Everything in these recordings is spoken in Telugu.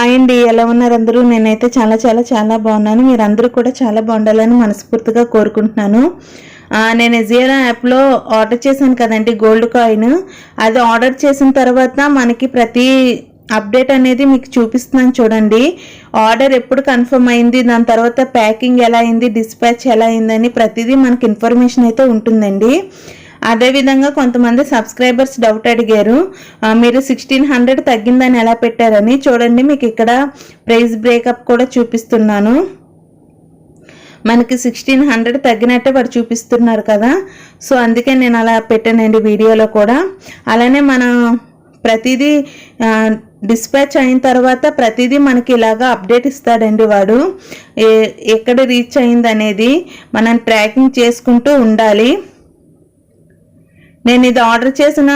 హాయ్ అండి ఎలా ఉన్నారు అందరూ? నేనైతే చాలా చాలా చాలా బాగున్నాను. మీరందరూ కూడా చాలా బాగుండాలని మనస్ఫూర్తిగా కోరుకుంటున్నాను. నేను ఎజియరా యాప్లో ఆర్డర్ చేశాను కదండి గోల్డ్ కాయిన్ అది ఆర్డర్ చేసిన తర్వాత మనకి ప్రతి అప్డేట్ అనేది మీకు చూపిస్తున్నాను చూడండి. ఆర్డర్ ఎప్పుడు కన్ఫర్మ్ అయింది దాని తర్వాత ప్యాకింగ్ ఎలా అయింది డిస్పాచ్ ఎలా అయిందని ప్రతిదీ మనకి ఇన్ఫర్మేషన్ అయితే ఉంటుందండి. అదేవిధంగా కొంతమంది సబ్స్క్రైబర్స్ డౌట్ అడిగారు. మీరు సిక్స్టీన్ హండ్రెడ్ తగ్గిందని ఎలా పెట్టారని చూడండి మీకు ఇక్కడ ప్రైస్ బ్రేకప్ కూడా చూపిస్తున్నాను. మనకి సిక్స్టీన్ హండ్రెడ్ తగ్గినట్టే వాడు చూపిస్తున్నారు కదా. సో అందుకే నేను అలా పెట్టానండి వీడియోలో కూడా. అలానే మనం ప్రతిదీ డిస్పాచ్ అయిన తర్వాత ప్రతిదీ మనకి ఇలాగా అప్డేట్ ఇస్తాడండి వాడు. ఏ- ఎక్కడ రీచ్ అయింది అనేది మనం ట్రాకింగ్ చేసుకుంటూ ఉండాలి. నేను ఇది ఆర్డర్ చేసిన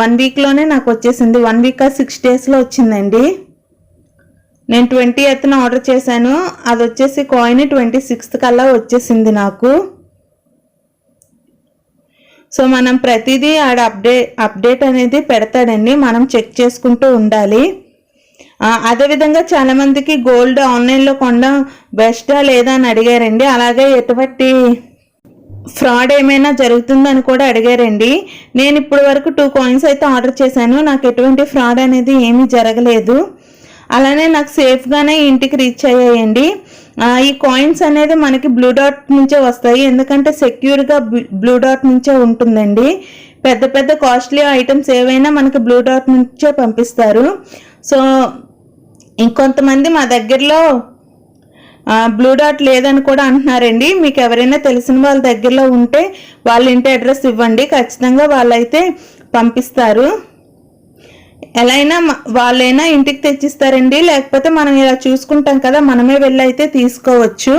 వన్ వీక్లోనే నాకు వచ్చేసింది. వన్ వీక్ సిక్స్ డేస్లో వచ్చిందండి. నేను ట్వంటీ ఎత్తున ఆర్డర్ చేశాను. అది వచ్చేసి కాయిన్ ట్వంటీ సిక్స్త్ కల్లా వచ్చేసింది నాకు. సో మనం ప్రతిదీ ఆడ అప్డేట్ అప్డేట్ అనేది పెడతాడండి. మనం చెక్ చేసుకుంటూ ఉండాలి. అదేవిధంగా చాలామందికి గోల్డ్ ఆన్లైన్లో కొనడం బెస్టా లేదా అని అడిగారండి. అలాగే ఎటువంటి ఫ్రాడ్ ఏమైనా జరుగుతుందని కూడా అడిగారండి. నేను ఇప్పటి వరకు టూ కాయిన్స్ అయితే ఆర్డర్ చేశాను. నాకు ఎటువంటి ఫ్రాడ్ అనేది ఏమీ జరగలేదు. అలానే నాకు సేఫ్గానే ఇంటికి రీచ్ అయ్యాయండి. ఈ కాయిన్స్ అనేది మనకి బ్లూ డాట్ నుంచే వస్తాయి. ఎందుకంటే సెక్యూర్గా బ్లూ డాట్ నుంచే ఉంటుందండి. పెద్ద పెద్ద కాస్ట్లీ ఐటమ్స్ ఏవైనా మనకి బ్లూ డాట్ నుంచే పంపిస్తారు. సో ఇంకొంతమంది మా దగ్గరలో బ్లూ డాట్ లేదని కూడా అంటున్నారండి. మీకు ఎవరైనా తెలిసిన వాళ్ళ దగ్గరలో ఉంటే వాళ్ళ ఇంటి అడ్రస్ ఇవ్వండి. ఖచ్చితంగా వాళ్ళైతే పంపిస్తారు. ఎలా అయినా వాళ్ళైనా ఇంటికి తెచ్చిస్తారండి. లేకపోతే మనం ఇలా చూసుకుంటాం కదా మనమే వెళ్ళి అయితే తీసుకోవచ్చు.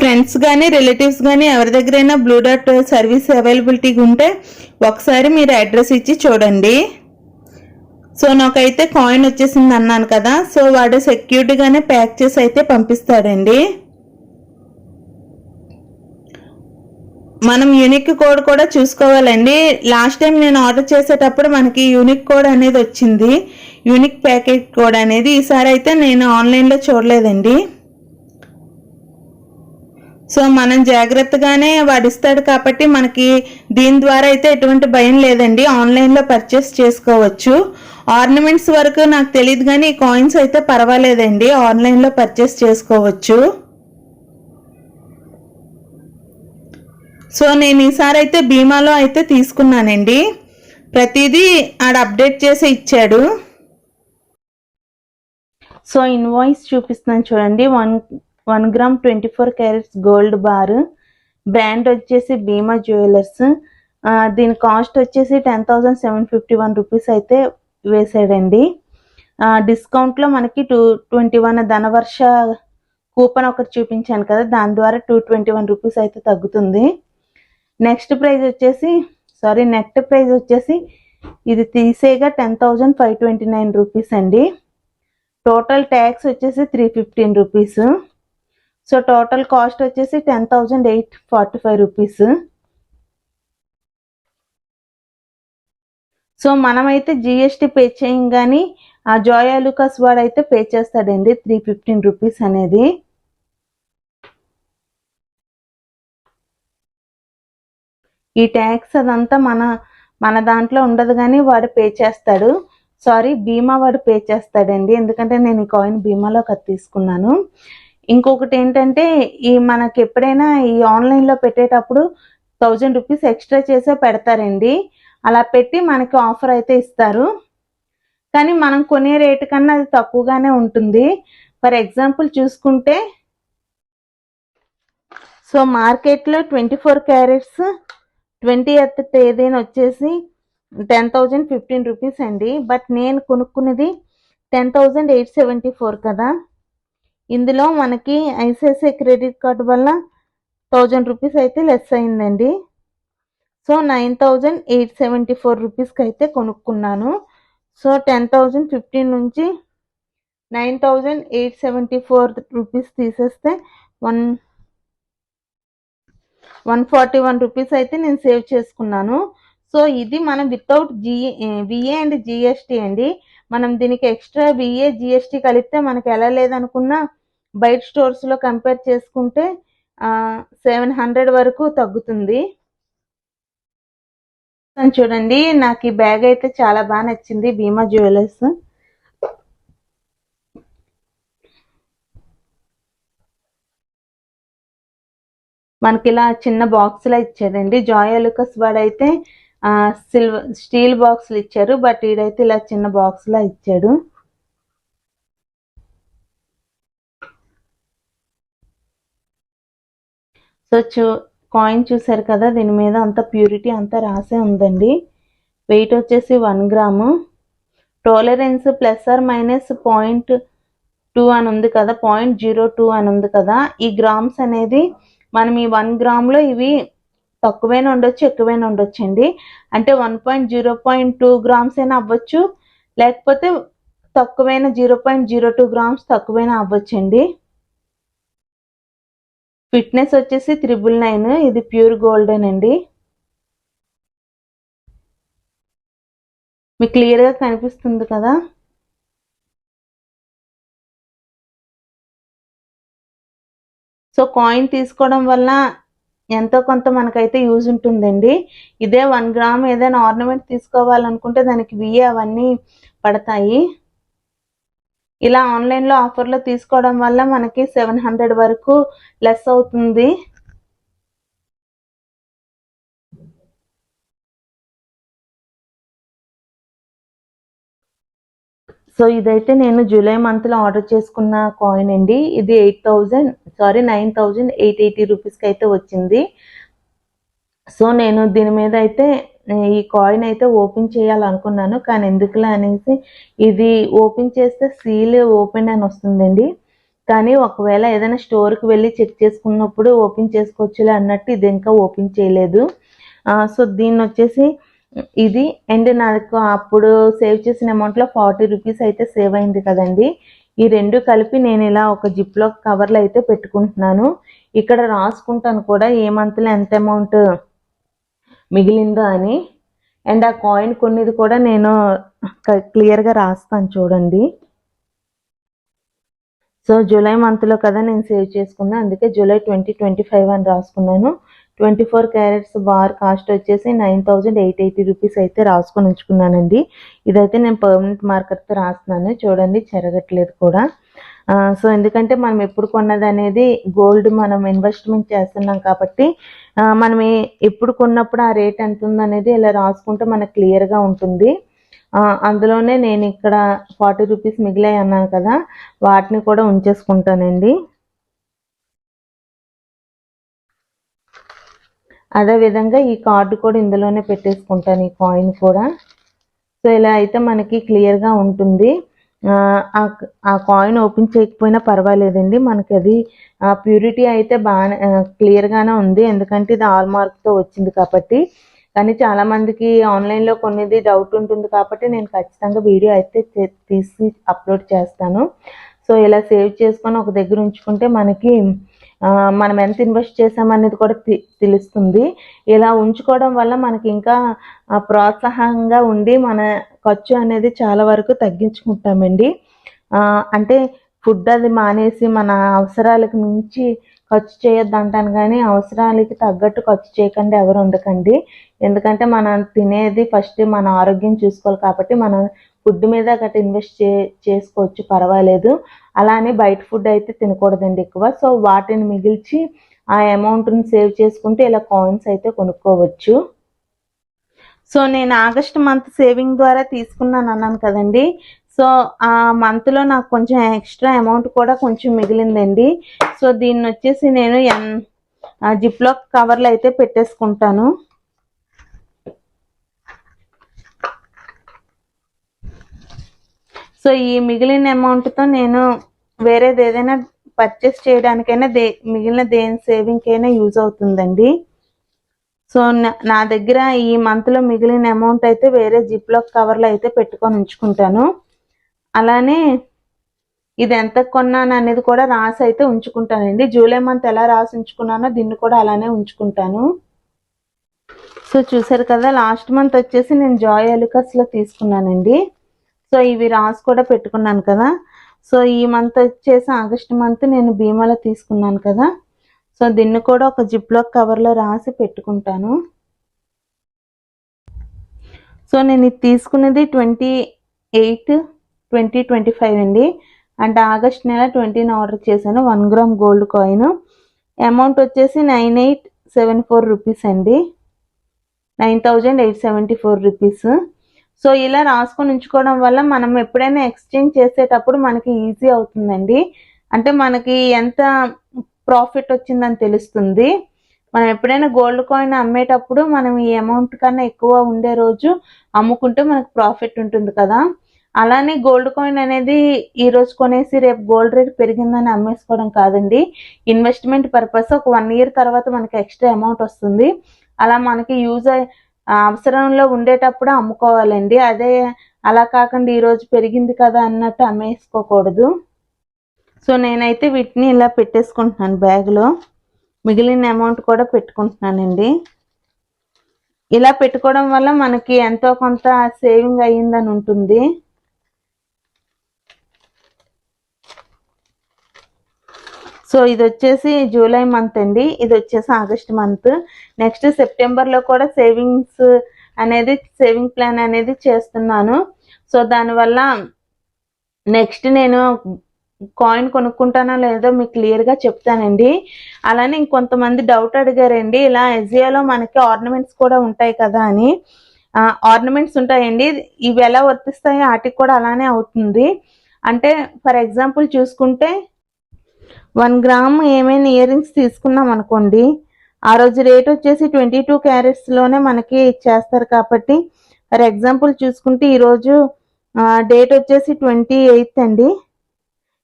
ఫ్రెండ్స్ కానీ రిలేటివ్స్ కానీ ఎవరి దగ్గరైనా బ్లూ డాట్ సర్వీస్ అవైలబిలిటీగా ఉంటే ఒకసారి మీరు అడ్రస్ ఇచ్చి చూడండి. సో నాకైతే కాయిన్ వచ్చేసింది అన్నాను కదా. సో వాడు సెక్యూరిటీగానే ప్యాక్ చేసి అయితే పంపిస్తాడండి. మనం యూనిక్ కోడ్ కూడా చూసుకోవాలండి. లాస్ట్ టైం నేను ఆర్డర్ చేసేటప్పుడు మనకి యూనిక్ కోడ్ అనేది వచ్చింది. యూనిక్ ప్యాకెట్ కోడ్ అనేది ఈసారి అయితే నేను ఆన్లైన్లో చూడలేదండి. సో మనం జాగ్రత్తగానే వాడిస్తాడు కాబట్టి మనకి దీని ద్వారా అయితే ఎటువంటి భయం లేదండి. ఆన్లైన్లో పర్చేస్ చేసుకోవచ్చు. ఆర్నమెంట్స్ వరకు నాకు తెలియదు కానీ ఈ కాయిన్స్ అయితే పర్వాలేదండి. ఆన్లైన్లో పర్చేస్ చేసుకోవచ్చు. సో నేను ఈసారి అయితే బీమాలో అయితే తీసుకున్నానండి. ప్రతిదీ ఆడ అప్డేట్ చేసి ఇచ్చాడు. సో ఇన్వాయిస్ చూపిస్తున్నాను చూడండి. One one gram twenty four carats gold bar. Brand వచ్చేసి భీమా జ్యువెలర్స్. దీని కాస్ట్ వచ్చేసి ten thousand seven fifty one rupees అయితే వేసాడండి. డిస్కౌంట్లో మనకి two twenty one Dhanvarsha coupon ఒకటి చూపించాను కదా దాని ద్వారా టూ ట్వంటీ వన్ రూపీస్ అయితే తగ్గుతుంది. నెక్స్ట్ ప్రైస్ వచ్చేసి సారీ నెక్స్ట్ ప్రైజ్ వచ్చేసి ఇది తీసేగా ten thousand five twenty nine rupees అండి. టోటల్ ట్యాక్స్ వచ్చేసి three fifteen rupees. So total cost వచ్చేసి ten thousand eight forty five rupees so మనమైతే జిఎస్టీ పే చేయం కానీ ఆ జోయా వాడు అయితే పే చేస్తాడండి త్రీ ఫిఫ్టీన్ రూపీస్ అనేది. ఈ ట్యాక్స్ అదంతా మన మన దాంట్లో ఉండదు కానీ వాడు పే చేస్తాడు. సారీ బీమా వాడు పే చేస్తాడండి ఎందుకంటే నేను ఈ కాయిన్ బీమాలో అది తీసుకున్నాను. ఇంకొకటి ఏంటంటే ఈ మనకి ఎప్పుడైనా ఈ ఆన్లైన్లో పెట్టేటప్పుడు థౌజండ్ రూపీస్ ఎక్స్ట్రా చేసే పెడతారండి. అలా పెట్టి మనకి ఆఫర్ అయితే ఇస్తారు. కానీ మనం కొనే రేటు కన్నా అది తక్కువగానే ఉంటుంది. ఫర్ ఎగ్జాంపుల్ చూసుకుంటే సో మార్కెట్లో twenty four carats twenty eighth తేదీన వచ్చేసి టెన్ థౌజండ్ ఫిఫ్టీన్ రూపీస్ అండి. బట్ నేను కొనుక్కున్నది ten thousand eight seventy four కదా. ఇందులో మనకి ఐసిఐసిఐ క్రెడిట్ కార్డు వల్ల థౌజండ్ రూపీస్ అయితే లెస్ అయిందండి. So nine thousand eight seventy four రూపీస్కి అయితే కొనుక్కున్నాను. సో టెన్ థౌజండ్ ఫిఫ్టీన్ నుంచి nine thousand eight seventy four rupees తీసేస్తే one one forty one rupees అయితే నేను సేవ్ చేసుకున్నాను. సో ఇది మనం without G VA and GST అండి. మనం దీనికి ఎక్స్ట్రా విఏ జిఎస్టీ కలిపితే మనకి ఎలా లేదనుకున్నా బయట స్టోర్స్లో కంపేర్ చేసుకుంటే సెవెన్ హండ్రెడ్ వరకు తగ్గుతుంది. చూడండి నాకు ఈ బ్యాగ్ అయితే చాలా బాగా నచ్చింది భీమా జ్యువెలర్స్. మనకి ఇలా చిన్న బాక్సులా ఇచ్చాడండి. జాయోలుకస్ వాడు అయితే సిల్వర్ స్టీల్ బాక్స్లు ఇచ్చారు బట్ ఈడైతే ఇలా చిన్న బాక్సులా ఇచ్చాడు. సో చూ కాయిన్ చూసారు కదా దీని మీద అంత ప్యూరిటీ అంతా రాసే ఉందండి. వెయిట్ వచ్చేసి one gram tolerance plus or minus point two అని ఉంది కదా పాయింట్ జీరో టూ అని ఉంది కదా ఈ గ్రామ్స్ అనేది మనం ఈ వన్ గ్రామ్లో ఇవి తక్కువైనా ఉండొచ్చు ఎక్కువైనా ఉండొచ్చు అండి. అంటే one point zero point two grams అయినా అవ్వచ్చు లేకపోతే తక్కువైన zero point zero two grams తక్కువైనా అవ్వచ్చండి ఫిట్నెస్ వచ్చేసి త్రిబుల్ నైన్ ఇది ప్యూర్ గోల్డెన్ అండి. మీకు క్లియర్గా కనిపిస్తుంది కదా? సో కాయిన్ తీసుకోవడం వల్ల ఎంతో కొంత మనకైతే యూజ్ ఉంటుందండి. ఇదే వన్ గ్రామ్ ఏదైనా ఆర్నమెంట్ తీసుకోవాలనుకుంటే దానికి విఏ అవన్నీ పడతాయి. ఇలా ఆన్లైన్లో ఆఫర్లో తీసుకోవడం వల్ల మనకి సెవెన్ హండ్రెడ్ వరకు లెస్ అవుతుంది. సో ఇదైతే నేను జూలై మంత్లో ఆర్డర్ చేసుకున్న కాయిన్ అండి. ఇది eight thousand sorry nine thousand eight eighty రూపీస్కి అయితే వచ్చింది. సో నేను దీని మీద అయితే ఈ కాయిన్ అయితే ఓపెన్ చేయాలనుకున్నాను కానీ ఎందుకులే అనేసి ఇది ఓపెన్ చేస్తే సీల్ ఓపెన్ అని వస్తుందండి. కానీ ఒకవేళ ఏదైనా స్టోర్కి వెళ్ళి చెక్ చేసుకున్నప్పుడు ఓపెన్ చేసుకోవచ్చులే అన్నట్టు ఇది ఇంకా ఓపెన్ చేయలేదు. సో దీన్ని వచ్చేసి ఇది అండ్ నాకు అప్పుడు సేవ్ చేసిన అమౌంట్లో ఫార్టీ రూపీస్ అయితే సేవ్ అయింది కదండి. ఈ రెండు కలిపి నేను ఇలా ఒక జిప్లో కవర్లో అయితే పెట్టుకుంటున్నాను. ఇక్కడ రాసుకుంటాను కూడా ఏ మంత్లో ఎంత అమౌంట్ మిగిలిందో అని. అండ్ ఆ కాయిన్ కొన్నిది కూడా నేను క్లియర్గా రాస్తాను చూడండి. సో జూలై మంత్లో కదా నేను సేవ్ చేసుకున్నాను అందుకే జూలై ట్వంటీ ట్వంటీ ఫైవ్ అని రాసుకున్నాను. Twenty four carats bar cost వచ్చేసి nine thousand eight eighty rupees అయితే రాసుకొని ఉంచుకున్నానండి. ఇదైతే నేను పర్మనెంట్ మార్కర్తో రాస్తున్నాను. చూడండి చెరగట్లేదు కూడా. సో ఎందుకంటే మనం ఎప్పుడు కొన్నది అనేది గోల్డ్ మనం ఇన్వెస్ట్మెంట్ చేస్తున్నాం కాబట్టి మనం ఎప్పుడు కొన్నప్పుడు ఆ రేట్ ఎంత ఉందనేది ఇలా రాసుకుంటే మనకు క్లియర్గా ఉంటుంది. అందులోనే నేను ఇక్కడ ఫార్టీ రూపీస్ మిగిలాయి అన్నాను కదా వాటిని కూడా ఉంచేసుకుంటానండి. అదేవిధంగా ఈ కార్డు కూడా ఇందులోనే పెట్టేసుకుంటాను ఈ కాయిన్ కూడా. సో ఇలా అయితే మనకి క్లియర్గా ఉంటుంది. ఆ కాయిన్ ఓపెన్ చేయకపోయినా పర్వాలేదండి. మనకి అది ప్యూరిటీ అయితే బాగా క్లియర్గానే ఉంది. ఎందుకంటే ఇది ఆల్ మార్క్తో వచ్చింది కాబట్టి. కానీ చాలామందికి ఆన్లైన్లో కొన్నిది డౌట్ ఉంటుంది కాబట్టి నేను ఖచ్చితంగా వీడియో అయితే తీసి అప్లోడ్ చేస్తాను. సో ఇలా సేవ్ చేసుకొని ఒక దగ్గర ఉంచుకుంటే మనకి మనం ఎంత ఇన్వెస్ట్ చేసామనేది కూడా తెలుస్తుంది. ఇలా ఉంచుకోవడం వల్ల మనకి ఇంకా ప్రోత్సాహంగా ఉండి మన ఖర్చు అనేది చాలా వరకు తగ్గించుకుంటామండి. అంటే ఫుడ్ అది మానేసి మన అవసరాలకు మించి ఖర్చు చేయొద్దు అంటాను కానీ అవసరాలకి తగ్గట్టు ఖర్చు చేయకండి ఎవరు ఉండకండి. ఎందుకంటే మనం తినేది ఫస్ట్ మన ఆరోగ్యం చూసుకోవాలి కాబట్టి మనం ఫుడ్ మీద గట్రా ఇన్వెస్ట్ చే చేసుకోవచ్చు పర్వాలేదు. అలానే బయట ఫుడ్ అయితే తినకూడదండి ఎక్కువ. సో వాటిని మిగిల్చి ఆ అమౌంట్ని సేవ్ చేసుకుంటే ఇలా కాయిన్స్ అయితే కొనుక్కోవచ్చు. సో నేను ఆగస్ట్ మంత్ సేవింగ్ ద్వారా తీసుకున్నాను అన్నాను కదండి. సో ఆ మంత్లో నాకు కొంచెం ఎక్స్ట్రా అమౌంట్ కూడా కొంచెం మిగిలిందండి. సో దీన్ని వచ్చేసి నేను ఎన్ జిప్లో కవర్లు అయితే పెట్టేసుకుంటాను. సో ఈ మిగిలిన అమౌంట్తో నేను వేరేది ఏదైనా పర్చేస్ చేయడానికైనా దే మిగిలిన దేని సేవింగ్కైనా యూజ్ అవుతుందండి. సో నా దగ్గర ఈ మంత్లో మిగిలిన అమౌంట్ అయితే వేరే జిప్లో కవర్లో అయితే పెట్టుకొని ఉంచుకుంటాను. అలానే ఇది ఎంత కొన్నాను అనేది కూడా రాసి అయితే ఉంచుకుంటానండి. జూలై మంత్ ఎలా రాసి ఉంచుకున్నానో దీన్ని కూడా అలానే ఉంచుకుంటాను. సో చూసారు కదా లాస్ట్ మంత్ వచ్చేసి నేను జాయ్ ఎలికస్లో తీసుకున్నానండి. సో సో ఇవి రాసి కూడా పెట్టుకున్నాను కదా. సో ఈ మంత్ వచ్చేసి ఆగస్ట్ మంత్ నేను భీమాలో తీసుకున్నాను కదా. సో దీన్ని కూడా ఒక జిప్లో కవర్లో రాసి పెట్టుకుంటాను. సో నేను ఇది తీసుకున్నది twenty eight twenty twenty five అండి. అంటే ఆగస్ట్ నెల ట్వంటీని ఆర్డర్ చేశాను one gram gold coin. Amount వచ్చేసి nine eight seven four rupees అండి. Nine thousand eight seventy four rupees. So ఇలా రాసుకొని ఉంచుకోవడం వల్ల మనం ఎప్పుడైనా ఎక్స్చేంజ్ చేసేటప్పుడు మనకి ఈజీ అవుతుందండి. అంటే మనకి ఎంత ప్రాఫిట్ వచ్చిందని తెలుస్తుంది. మనం ఎప్పుడైనా గోల్డ్ కాయిన్ అమ్మేటప్పుడు మనం ఈ అమౌంట్ కన్నా ఎక్కువ ఉండే రోజు అమ్ముకుంటే మనకు ప్రాఫిట్ ఉంటుంది కదా. అలానే గోల్డ్ కాయిన్ అనేది ఈ రోజు కొనేసి రేపు గోల్డ్ రేట్ పెరిగిందని అమ్మేసుకోవడం కాదండి. ఇన్వెస్ట్మెంట్ పర్పస్ ఒక వన్ ఇయర్ తర్వాత మనకి ఎక్స్ట్రా అమౌంట్ వస్తుంది. అలా మనకి యూజ్ అవసరంలో ఉండేటప్పుడు అమ్ముకోవాలండి. అదే అలా కాకుండా ఈ రోజు పెరిగింది కదా అన్నట్టు అమ్మేసుకోకూడదు. సో నేనైతే వీటిని ఇలా పెట్టేసుకుంటున్నాను బ్యాగ్లో. మిగిలిన అమౌంట్ కూడా పెట్టుకుంటున్నానండి. ఇలా పెట్టుకోవడం వల్ల మనకి ఎంతో కొంత సేవింగ్ అయ్యిందని ఉంటుంది. సో ఇది వచ్చేసి జూలై మంత్ అండి. ఇది వచ్చేసి ఆగస్ట్ మంత్ నెక్స్ట్ సెప్టెంబర్లో కూడా సేవింగ్స్ అనేది సేవింగ్ ప్లాన్ అనేది చేస్తున్నాను. సో దానివల్ల నెక్స్ట్ నేను కాయిన్ కొనుక్కుంటానో లేదో మీకు క్లియర్గా చెప్తానండి. అలానే ఇంకొంతమంది డౌట్ అడిగారండి ఇలా ఎజియోలో మనకి ఆర్నమెంట్స్ కూడా ఉంటాయి కదా అని. ఆర్నమెంట్స్ ఉంటాయండి. ఇవి ఎలా వర్తిస్తాయో వాటికి కూడా అలానే అవుతుంది. అంటే ఫర్ ఎగ్జాంపుల్ చూసుకుంటే వన్ గ్రామ్ ఏమైనా ఇయర్ రింగ్స్ తీసుకున్నాం అనుకోండి ఆ రోజు రేట్ వచ్చేసి ట్వంటీ టూ క్యారెట్స్లోనే మనకి ఇచ్చేస్తారు కాబట్టి ఫర్ ఎగ్జాంపుల్ చూసుకుంటే ఈరోజు డేట్ వచ్చేసి ట్వంటీ ఎయిత్ అండి.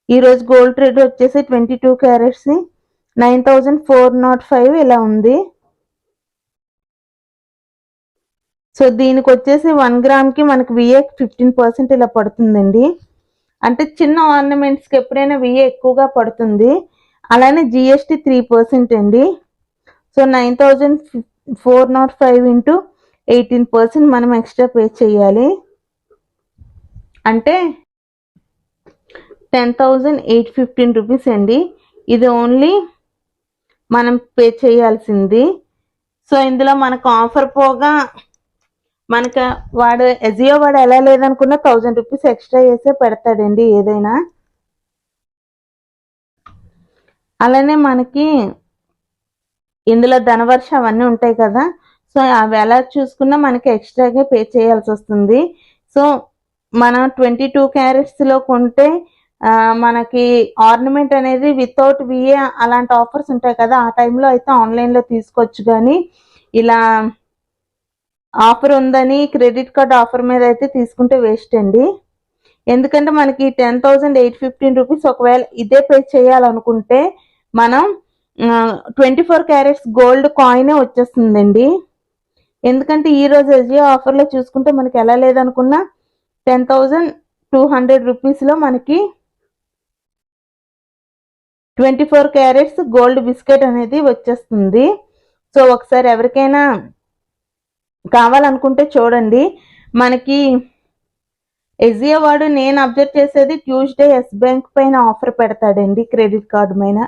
ఈరోజు గోల్డ్ రేట్ వచ్చేసి twenty two carats nine thousand four naught five ఇలా ఉంది. సో దీనికి వచ్చేసి వన్ గ్రామ్కి మనకి విఏ ఫిఫ్టీన్ పర్సెంట్ ఇలా పడుతుందండి. అంటే చిన్న ఆర్నమెంట్స్కి ఎప్పుడైనా విఏ ఎక్కువగా పడుతుంది. అలానే జిఎస్టీ త్రీ పర్సెంట్ అండి. So nine thousand four naught five into eighteen percent మనం ఎక్స్ట్రా పే చేయాలి. అంటే ten thousand eight fifteen rupees అండి. ఇది ఓన్లీ మనం పే చేయాల్సింది. సో ఇందులో మనకు ఆఫర్ పోగా మనకు వాడు ఎజియో వాడు ఎలా లేదనుకున్నా థౌజండ్ రూపీస్ ఎక్స్ట్రా చేసే పెడతాడండి ఏదైనా. అలానే మనకి ఇందులో ధనవర్ష అవన్నీ ఉంటాయి కదా. సో అవి ఎలా చూసుకున్నా మనకి ఎక్స్ట్రాగా పే చేయాల్సి వస్తుంది. సో మనం ట్వంటీ టూ క్యారెట్స్లో కొంటే మనకి ఆర్నమెంట్ అనేది వితౌట్ విఏ అలాంటి ఆఫర్స్ ఉంటాయి కదా ఆ టైంలో అయితే ఆన్లైన్లో తీసుకోవచ్చు కానీ ఇలా ఆఫర్ ఉందని క్రెడిట్ కార్డ్ ఆఫర్ మీద అయితే తీసుకుంటే వేస్ట్ అండి. ఎందుకంటే మనకి ten thousand eight fifteen rupees ఒకవేళ ఇదే పే చేయాలనుకుంటే మనం ట్వంటీ ఫోర్ క్యారెట్స్ గోల్డ్ కాయినే వచ్చేస్తుందండి. ఎందుకంటే ఈ రోజు అజియో ఆఫర్లో చూసుకుంటే మనకి ఎలా లేదనుకున్నా టెన్ థౌజండ్ టూ హండ్రెడ్ రూపీస్లో మనకి twenty four carats gold biscuit అనేది వచ్చేస్తుంది. సో ఒకసారి ఎవరికైనా కావాలనుకుంటే చూడండి. మనకి ఎజియో వాడు నేను అబ్జర్వ్ చేసేది ట్యూస్డే ఎస్ బ్యాంక్ పైన ఆఫర్ పెడతాడండి క్రెడిట్ కార్డు పైన.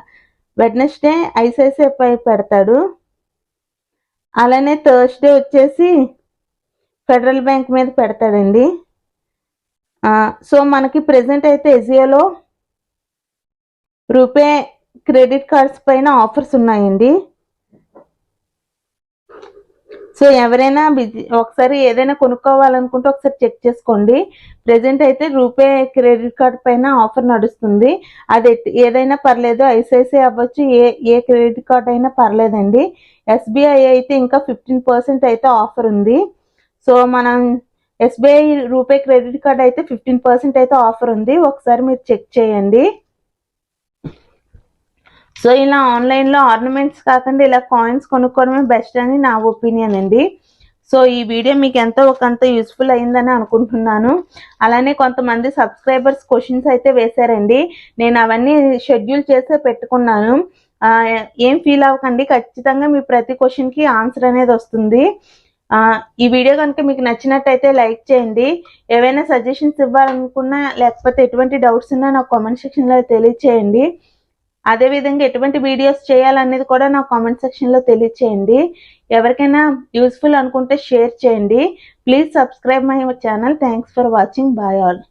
వెడ్నెస్డే ఐసిఐసిఐ పై పెడతాడు. అలానే థర్స్డే వచ్చేసి ఫెడరల్ బ్యాంక్ మీద పెడతాడండి. సో మనకి ప్రెసెంట్ అయితే ఎజియోలో రూపే క్రెడిట్ కార్డ్స్ పైన ఆఫర్స్ ఉన్నాయండి. సో ఎవరైనా బిజీ ఒకసారి ఏదైనా కొనుక్కోవాలనుకుంటే ఒకసారి చెక్ చేసుకోండి. ప్రెసెంట్ అయితే రూపే క్రెడిట్ కార్డ్ పైన ఆఫర్ నడుస్తుంది. అది ఏదైనా పర్లేదు ఐసిఐసిఐ అవ్వచ్చు ఏ ఏ క్రెడిట్ కార్డ్ అయినా పర్లేదండి. ఎస్బీఐ అయితే ఇంకా ఫిఫ్టీన్ పర్సెంట్ అయితే ఆఫర్ ఉంది. సో మనం ఎస్బీఐ రూపే క్రెడిట్ కార్డ్ అయితే ఫిఫ్టీన్ పర్సెంట్ అయితే ఆఫర్ ఉంది. ఒకసారి మీరు చెక్ చేయండి. సో ఇలా ఆన్లైన్లో ఆర్నమెంట్స్ కాకుండా ఇలా కాయిన్స్ కొనుక్కోవడమే బెస్ట్ అని నా ఒపీనియన్ అండి. సో ఈ వీడియో మీకు ఎంతో ఒకంత యూస్ఫుల్ అయిందని అనుకుంటున్నాను. అలానే కొంతమంది సబ్స్క్రైబర్స్ క్వశ్చన్స్ అయితే వేశారండి. నేను అవన్నీ షెడ్యూల్ చేసే పెట్టుకున్నాను. ఏం ఫీల్ అవ్వకండి. ఖచ్చితంగా మీ ప్రతి క్వశ్చన్కి ఆన్సర్ అనేది వస్తుంది. ఈ వీడియో కనుక మీకు నచ్చినట్టయితే లైక్ చేయండి. ఏవైనా సజెషన్స్ ఇవ్వాలనుకున్నా లేకపోతే ఎటువంటి డౌట్స్ ఉన్నా నాకు కామెంట్ సెక్షన్లో తెలియచేయండి. అదేవిధంగా ఎటువంటి వీడియోస్ చేయాలనేది కూడా నాకు కామెంట్ సెక్షన్లో తెలియచేయండి. ఎవరికైనా యూస్ఫుల్ అనుకుంటే షేర్ చేయండి. Please subscribe my channel thanks for watching bye all